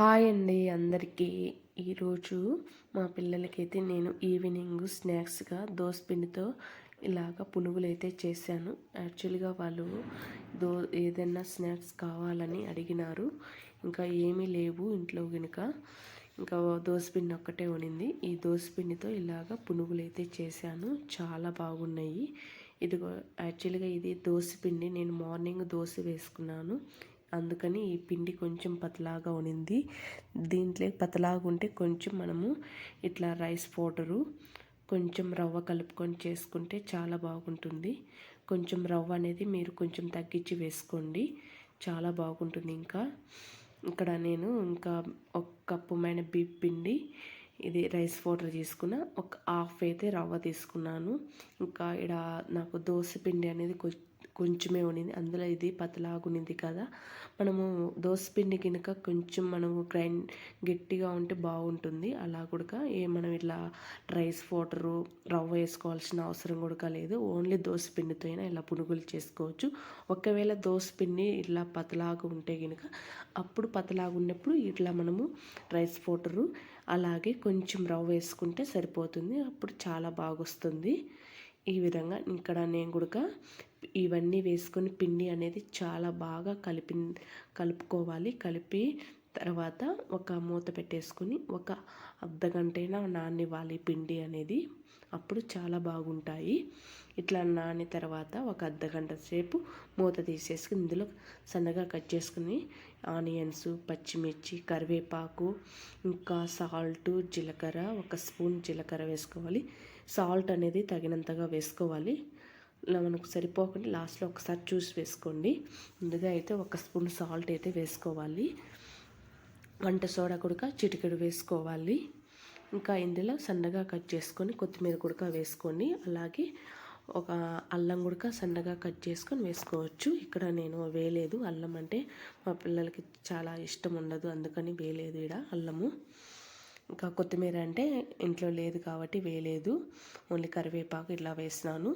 Hi అండి అందరికీ. ఈరోజు మా పిల్లలకైతే నేను ఈవినింగ్ స్నాక్స్గా పిండితో ఇలాగ పునుగులు అయితే చేశాను. యాక్చువల్గా వాళ్ళు దో ఏదైనా స్నాక్స్ కావాలని అడిగినారు. ఇంకా ఏమీ లేవు ఇంట్లో కనుక ఇంకా దోసపిండి ఒక్కటే ఉనింది. ఈ పిండితో ఇలాగ పునుగులు అయితే చేశాను. చాలా బాగున్నాయి. ఇదిగో యాక్చువల్గా ఇది పిండి. నేను మార్నింగ్ దోశ వేసుకున్నాను. అందుకని ఈ పిండి కొంచెం పతలాగా ఉనింది. దీంట్లో పతలాగా ఉంటే కొంచెం మనము ఇట్లా రైస్ పౌడరు కొంచెం రవ్వ కలుపుకొని చేసుకుంటే చాలా బాగుంటుంది. కొంచెం రవ్వ అనేది మీరు కొంచెం తగ్గించి వేసుకోండి చాలా బాగుంటుంది ఇంకా. ఇక్కడ నేను ఇంకా ఒక కప్పు మైన బీప్ పిండి ఇది రైస్ పౌడర్ తీసుకున్న ఒక హాఫ్ అయితే రవ్వ తీసుకున్నాను. ఇంకా ఇక్కడ నాకు దోశ పిండి అనేది కొంచెమే ఉండింది అందులో ఇది పతలాగునింది కదా. మనము పిండి కనుక కొంచెం మనము గ్రైండ్ గట్టిగా ఉంటే బాగుంటుంది. అలా కూడా ఏ మనం ఇట్లా రైస్ పౌడరు రవ్వ వేసుకోవాల్సిన అవసరం కూడా లేదు. ఓన్లీ పిండితో అయినా ఇలా పునుగులు చేసుకోవచ్చు. ఒకవేళ పిండి ఇట్లా పతలాగు ఉంటే కనుక అప్పుడు పతలాగున్నప్పుడు ఇట్లా మనము రైస్ పౌడరు అలాగే కొంచెం రవ్వ వేసుకుంటే సరిపోతుంది. అప్పుడు చాలా బాగొస్తుంది. ఈ విధంగా ఇక్కడ నేను కూడా ఇవన్నీ వేసుకొని పిండి అనేది చాలా బాగా కలిపి కలుపుకోవాలి. కలిపి తర్వాత ఒక మూత పెట్టేసుకుని ఒక అర్ధ గంటైనా నానివ్వాలి పిండి అనేది. అప్పుడు చాలా బాగుంటాయి. ఇట్లా నాని తర్వాత ఒక అర్ధ గంట సేపు మూత తీసేసుకుని ఇందులో సన్నగా కట్ చేసుకుని ఆనియన్స్ పచ్చిమిర్చి కరివేపాకు ఇంకా సాల్ట్ జీలకర్ర ఒక స్పూన్ జీలకర్ర వేసుకోవాలి. సాల్ట్ అనేది తగినంతగా వేసుకోవాలి. మనకు సరిపోకుండా లాస్ట్లో ఒకసారి చూసి వేసుకోండి. ముందుగా అయితే ఒక స్పూన్ సాల్ట్ అయితే వేసుకోవాలి. వంట సోడా కుడక చిటికెడు వేసుకోవాలి. ఇంకా ఇందులో సన్నగా కట్ చేసుకొని కొత్తిమీర కుడక వేసుకొని అలాగే ఒక అల్లం గుడక సన్నగా కట్ చేసుకొని వేసుకోవచ్చు. ఇక్కడ నేను వేయలేదు. అల్లం అంటే మా పిల్లలకి చాలా ఇష్టం ఉండదు. అందుకని వేయలేదు ఇక్కడ అల్లము. ఇంకా కొత్తిమీర అంటే ఇంట్లో లేదు కాబట్టి వేయలేదు. ఓన్లీ కరివేపాకు ఇట్లా వేసినాను.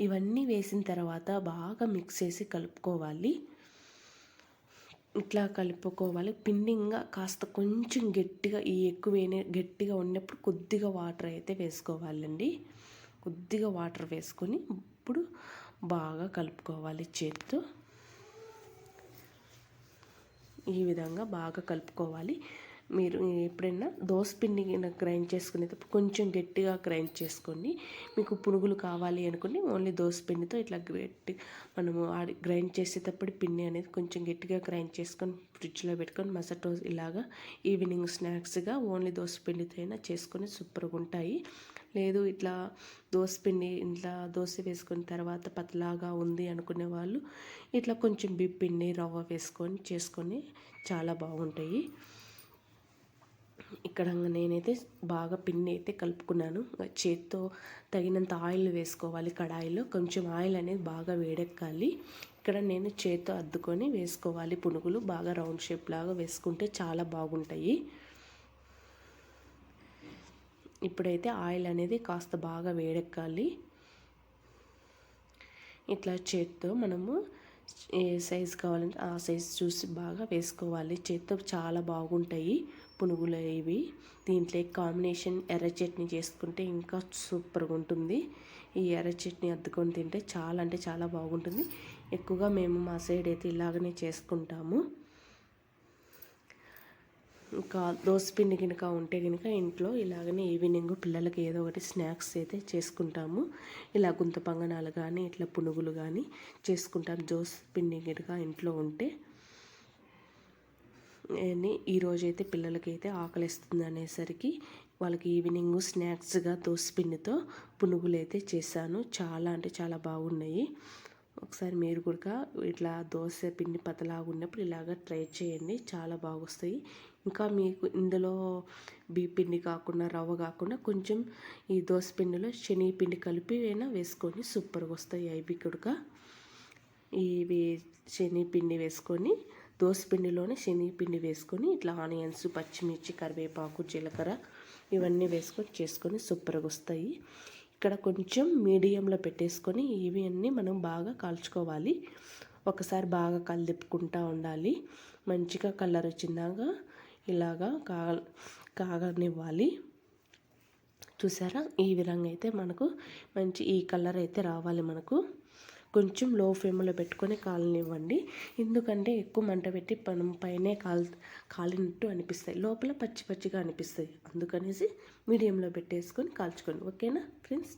ఇవన్నీ వేసిన తర్వాత బాగా మిక్స్ చేసి కలుపుకోవాలి. ఇట్లా కలుపుకోవాలి. పిండింగా కాస్త కొంచెం గట్టిగా ఈ ఎక్కువ గట్టిగా ఉన్నప్పుడు కొద్దిగా వాటర్ అయితే వేసుకోవాలండి. కొద్దిగా వాటర్ వేసుకొని ఇప్పుడు బాగా కలుపుకోవాలి చేత్తో. ఈ విధంగా బాగా కలుపుకోవాలి. మీరు ఎప్పుడైనా పిండి గ్రైండ్ చేసుకునేటప్పుడు కొంచెం గట్టిగా గ్రైండ్ చేసుకోండి మీకు పునుగులు కావాలి అనుకుని ఓన్లీ పిండితో ఇట్లా గట్టి మనము గ్రైండ్ చేసేటప్పుడు పిండి అనేది కొంచెం గట్టిగా గ్రైండ్ చేసుకొని ఫ్రిడ్జ్లో పెట్టుకొని మసటోస్ రోజు ఇలాగా ఈవినింగ్ స్నాక్స్గా ఓన్లీ పిండితో అయినా చేసుకొని సూపర్గా ఉంటాయి. లేదు ఇట్లా పిండి ఇట్లా దోశ వేసుకున్న తర్వాత పతలాగా ఉంది అనుకునే వాళ్ళు ఇట్లా కొంచెం బిప్పిండి రవ్వ వేసుకొని చేసుకొని చాలా బాగుంటాయి. ఇక్కడ నేనైతే బాగా పిండి అయితే కలుపుకున్నాను. చేత్తో తగినంత ఆయిల్ వేసుకోవాలి కడాయిలో. కొంచెం ఆయిల్ అనేది బాగా వేడెక్కాలి. ఇక్కడ నేను చేత్తో అద్దుకొని వేసుకోవాలి పునుగులు. బాగా రౌండ్ షేప్ లాగా వేసుకుంటే చాలా బాగుంటాయి. ఇప్పుడైతే ఆయిల్ అనేది కాస్త బాగా వేడెక్కాలి. ఇట్లా చేత్తో మనము ఏ సైజు కావాలంటే ఆ సైజు చూసి బాగా వేసుకోవాలి. చేత్తో చాలా బాగుంటాయి. పునుగులు ఇవి. దీంట్లో కాంబినేషన్ ఎర్ర చట్నీ చేసుకుంటే ఇంకా సూపర్గా ఉంటుంది. ఈ ఎర్ర చట్నీ అద్దుకొని తింటే చాలా అంటే చాలా బాగుంటుంది. ఎక్కువగా మేము మా సైడ్ అయితే ఇలాగనే చేసుకుంటాము. ఇంకా పిండి కనుక ఉంటే కనుక ఇంట్లో ఇలాగనే ఈవినింగ్ పిల్లలకి ఏదో ఒకటి స్నాక్స్ అయితే చేసుకుంటాము. ఇలా గుంత పంగనాలు కానీ ఇట్లా పునుగులు కానీ చేసుకుంటాం. పిండి కనుక ఇంట్లో ఉంటే. ఈరోజైతే పిల్లలకైతే ఆకలిస్తుంది అనేసరికి వాళ్ళకి ఈవినింగ్ స్నాక్స్గా పిండితో పునుగులు అయితే చేశాను. చాలా అంటే చాలా బాగున్నాయి. ఒకసారి మీరు కూడా ఇట్లా దోశ పిండి పతలాగా ఉన్నప్పుడు ఇలాగ ట్రై చేయండి. చాలా బాగొస్తాయి. ఇంకా మీకు ఇందులో బీ పిండి కాకుండా రవ్వ కాకుండా కొంచెం ఈ దోశ పిండిలో శనగపిండి కలిపి అయినా వేసుకొని సూపర్గా వస్తాయి. అవి కూడా ఇవి శనగపిండి వేసుకొని దోసపిండిలోనే శనగపిండి వేసుకొని ఇట్లా ఆనియన్స్ పచ్చిమిర్చి కరివేపాకు జీలకర్ర ఇవన్నీ వేసుకొని చేసుకొని సూపర్గా వస్తాయి. ఇక్కడ కొంచెం మీడియంలో పెట్టేసుకొని ఇవి అన్నీ మనం బాగా కాల్చుకోవాలి. ఒకసారి బాగా కలిపుకుంటూ ఉండాలి. మంచిగా కలర్ వచ్చిందాక ఇలాగా కాగ కాగనివ్వాలి చూసారా? ఈ విధంగా అయితే మనకు మంచి ఈ కలర్ అయితే రావాలి మనకు. కొంచెం లో ఫ్లేమ్లో పెట్టుకొని కాలనివ్వండి. ఎందుకంటే ఎక్కువ మంట పెట్టి మనం పైనే కాల్ కాలినట్టు అనిపిస్తాయి. లోపల పచ్చి పచ్చిగా అనిపిస్తాయి. అందుకనేసి మీడియంలో పెట్టేసుకొని కాల్చుకోండి. ఓకేనా ఫ్రెండ్స్?